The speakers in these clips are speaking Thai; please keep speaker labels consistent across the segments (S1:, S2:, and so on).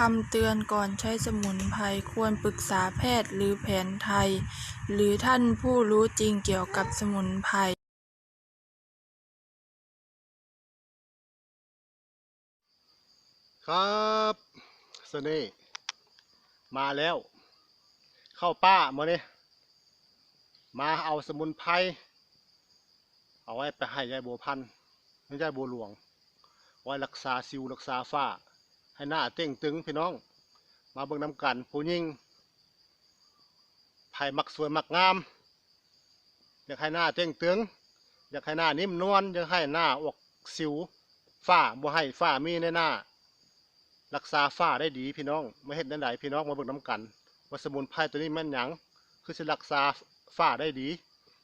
S1: คำเตือนก่อนใช้สมุนไพรควรปรึกษาแพทย์หรือแผนไทย หรือท่านผู้รู้จริงเกี่ยวกับสมุนไพร
S2: ครับเสน่มาแล้ว เข้าป้ามาเนี่ยมาเอาสมุนไพรเอาไว้ไปให้ยายบัวพันธุ์ยายบัวหลวง ไว้รักษาสิวรักษาฝ้า ให้หน้าเต้งตึงพี่น้อง มาเบิ่งน้ำกันผู้หญิงไผ่มักสวยมักงาม อยากให้หน้าเต้งตึง อยากให้หน้านิ่มนวลอยากให้หน้าออกสิวฝ้าบ่ให้ฝ้ามีในหน้า รักษาฝ้าได้ดีพี่น้องไม่เห็นได้ไหนพี่น้องมาเบิ่งน้ำกันว่าสมุนไพรตัวนี้แม่นหยังคือสิรักษาฝ้าได้ดี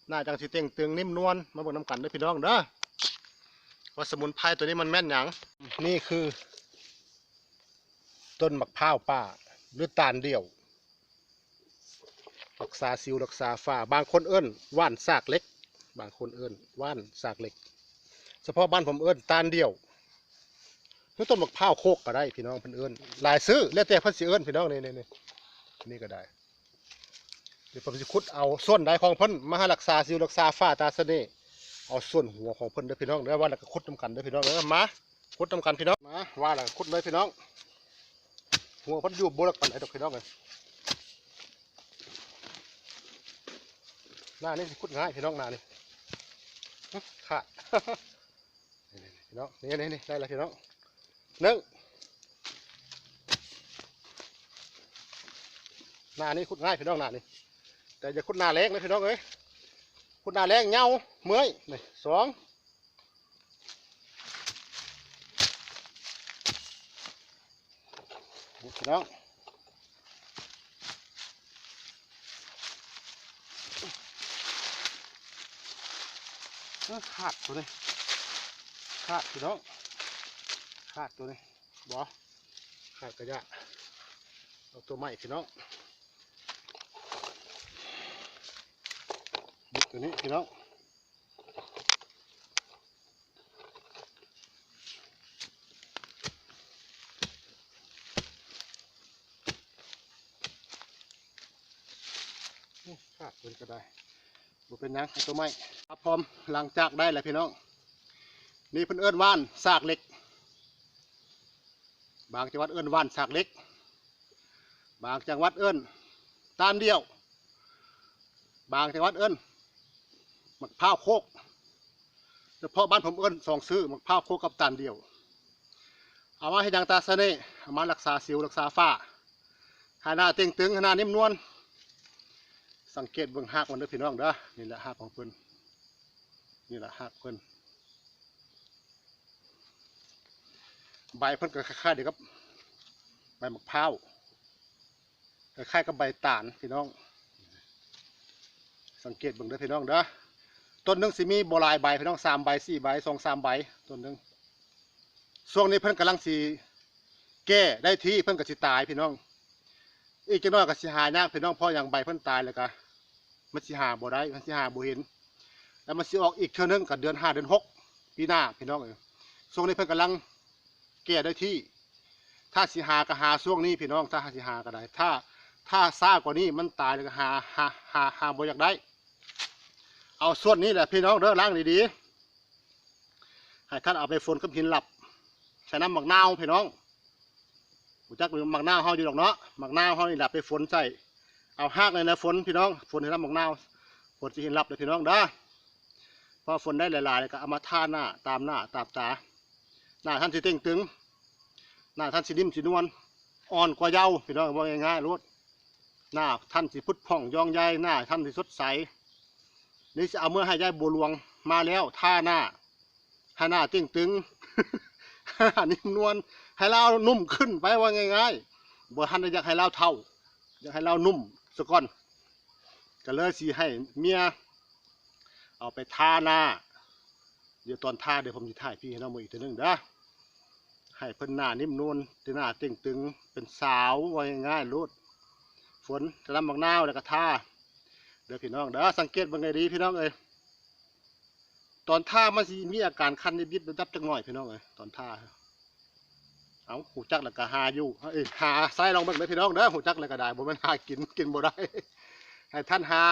S2: หน้าจังสิเต่งตึงนิ่มนวลมาเบิ่งน้ำกันเด้อพี่น้องเด้อว่าสมุนไพรตัวนี้มันแม่นหยังนี่คือ ต้นมะพร้าวป่าหรือตาลเดี่ยว รักษาสิวรักษาฝ้า บางคนเอิ้นว่านซากเล็ก บางคนเอิ้นว่านซากเล็ก เฉพาะบ้านผมเอิ้นตาลเดี่ยวคือต้นมะพร้าวโคกก็ได้พี่น้องเพิ่นเอิ้นหลายซื้อแล้วแต่เพิ่นสิเอิ้นพี่น้องนี่นี่นี่นี่ก็ได้เดี๋ยวผมสิขุดเอาส่วนใดของเพิ่นมาห้รักษาสิวรักษาฝ้าตาเสน่ห์เอาส่วนหัวของเพิ่นเด้อพี่น้องเด้อว่าแล้วก็ขุดนํกันเด้อพี่น้องเด้อมาขุดนํกันพี่น้องมาว่าแล้วก็ขุดเลยพี่น้อง หัวพิ่นอยู่บ่ลักปานใดดอกพี่น้องเอ้ยหน้านี่สิขุดง่ายพี่น้องหน้านี่ขาดพี่น้องนี่นี่นี่ได้แล้วพี่น้องหนึ่งหน้านี้ขุดง่ายพี่น้องหน้านี้แต่อย่าขุดหน้าแรงนะพี่น้องเอ้ยขุดหน้าแรงเงาเมื่อยนี่สอง พี่น้องขาดตัวนี้ขาดพี่น้องขาดตัวนี้บอขาดกระยะเอาตัวใหม่พี่น้องบุตัวนี้พี่น้องนี่ ขาดตัวนี้ก็ได้บุเป็นยังตัวใหม่ครับพร้อมหลังจากได้แล้วพี่น้อง นี่เพิ่นเอิ้นว่านซากเหล็ก บางจังหวัดเอิ้นว่านสากเล็ก บางจังหวัดเอิ้นตามเดียว บางจังหวัดเอิ้นหมะพร้าวโคกเฉพาะบ้านผมเอิ้นสองซื้อหมะพร้าวโคกกับตาลเดียว เอามาให้ดังตาเสน่ห์เอามารักษาสิวรักษาฝ้าห้หน้าเต่งตึงห้หน้านิ่มนวล สังเกตเบื้องหักมันเด้อพี่น้องเด้อนี่แหละหักของเพิ่นนี่แหละหักเพิ่นใบเพิ่นก็คล้ายๆเดียวกับใบมะพร้าวคล้ายๆกับใบตาลพี่น้อง สังเกตเบิ่งเด้อพี่น้องเด้อต้นนึงสิมีบ่หลายใบพี่น้องสามใบสี่ใบสองสามใบต้นนึงช่วงนี้เพิ่นกำลังสิแก้ได้ที่เพิ่นก็สิตายพี่น้อง อีกจักหน่อยก็สิหายากพี่น้องพราะอย่างใบเพิ่นตายแล้วก็มันสิหาบ่ได้มันสิหาบ่เห็น แล้วมันสิออกอีกเทื่อนึงก็เดือนห้าเดือนหกปีหน้าพี่น้องเอ้ยช่วงนี้เพิ่นกำลังแก้ได้ที่ ถ้าสิหาก็หาช่วงนี้พี่น้องถ้าสิหาก็ได้ ถ้าถ้าซ่ากว่านี้มันตายเลยก็หาหาหาหาบ่อยากได้ เอาส่วนนี้แหละพี่น้องเด้อล้างดีๆให้ท่านเอาไปฝนกับหินหลับใช้น้ำหมักนาวพี่น้อง รู้จักหรือหมักนาวเฮาอยู่ดอกเนาะหมักนาวเฮานี่หละไปฝนใส่เอาหากเลยนะฝนพี่น้องฝนให้น้ำหมักนาฝนสิหินหลับเลยพี่น้องเด้อพอฝนได้หลายๆก็เอามาท่าหน้าตามหน้าตามตาหน้าท่านสิเต่งตึงหน้าท่านสินิ่มสินวลอ่อนกว่าเยาว์พี่น้องว่าง่ายๆรดหน้าท่านสิพุทธผ่องยองใยหน้าท่านสิสดใสนี่จะเอาเมื่อให้ยายบัวหลวงมาแล้วท่าหน้าให้หน้าเต่งตึง นิ่มนวลให้เรานุ่มขึ้นไปว่าง่ายๆบ่ท่านอยากให้เราเท่า อยากให้เรานุ่มสะก่อนก็เลยสิให้เมียเอาไปทาหน้า เดี๋ยวตอนทาเดี๋ยวผมจะถ่ายพี่ให้น้องมืออีกทีหนึงเด้อให้เพิ่นหน้านิ่มนวลทีหน้าเต่งตึงเป็นสาวว่าง่ายๆรูดฝนกระลำบางนาวแล้วก็ท่าเดี๋ยวพี่น้องเด้อสังเกตบางไงดีพี่น้องเอ้ย ตอนท่ามันสิมีอาการคันนิดๆระดับจังหน่อยพี่น้องเอ้ยตอนท่า เอาหูจักแล้วก็หาอยู่เอ้ยหาใส่ลองเบิ่งเด้อพี่น้องเด้อหูจักแล้วก็ได้บ่ม่นหากินกินบ่ได้ให้ท่านหา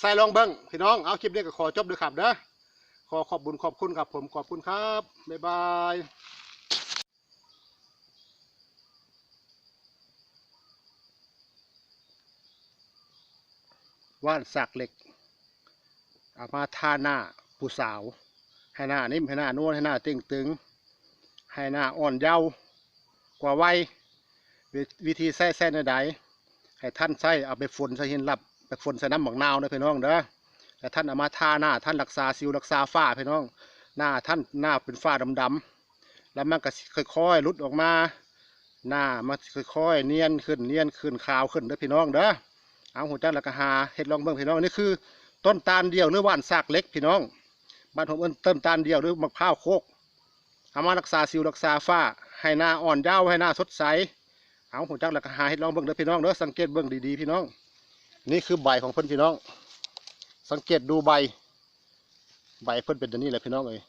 S2: ใส่ลองเบิ่งพี่น้องเอาคลิปนี้ก็ขอจบด้วยครับเด้อขอขอบบุญขอบคุณครับผมขอบคุณครับบ๊ายบายว่านสักเหล็กเอามาทาหน้า ผู้สาว ให้หน้านิ่มให้หน้านวลให้หน้าต่งตึงให้หน้าอ่อนเยาว์กว่าวัยวิวิธีใส่ใส่ในใดให้ท่านใส่เอาไปฝนใส่หินหลับไปฝนใส่น้ำหมักนาวนะพี่น้องเด้อแต่ท่านเอามาทาหน้าท่านรักษาสิวรักษาฝ้าพี่น้อง หน้าท่านหน้าเป็นฝ้าดำๆแล้วมันก็ค่อยๆลุดออกมา หน้ามันค่อยๆเนียนขึ้นเนียนขึ้นขาวขึ้นเด้อพี่น้องเด้อเอาหัวใจแล้วก็หาเห็ดลองเบิ่งพี่น้องนี่คือ ต้นตาลเดียวหรือว่านซากเล็กพี่น้อง บ้านผมเอิ้นต้นตาลเดียวหรือมะพร้าวโคกเอามารักษาสิวรักษาฝ้าให้หน้าอ่อนเย้าว์ให้หน้าสดใสเอาหัวจักหลักหาให้ลองเบิ่งเด้อพี่น้องเด้อสังเกตเบิ่งดีๆพี่น้อง นี่คือใบของเพิ่นพี่น้อง สังเกตดูใบ ใบเพิ่นเป็นแบบนี้แหละพี่น้องเอ้ย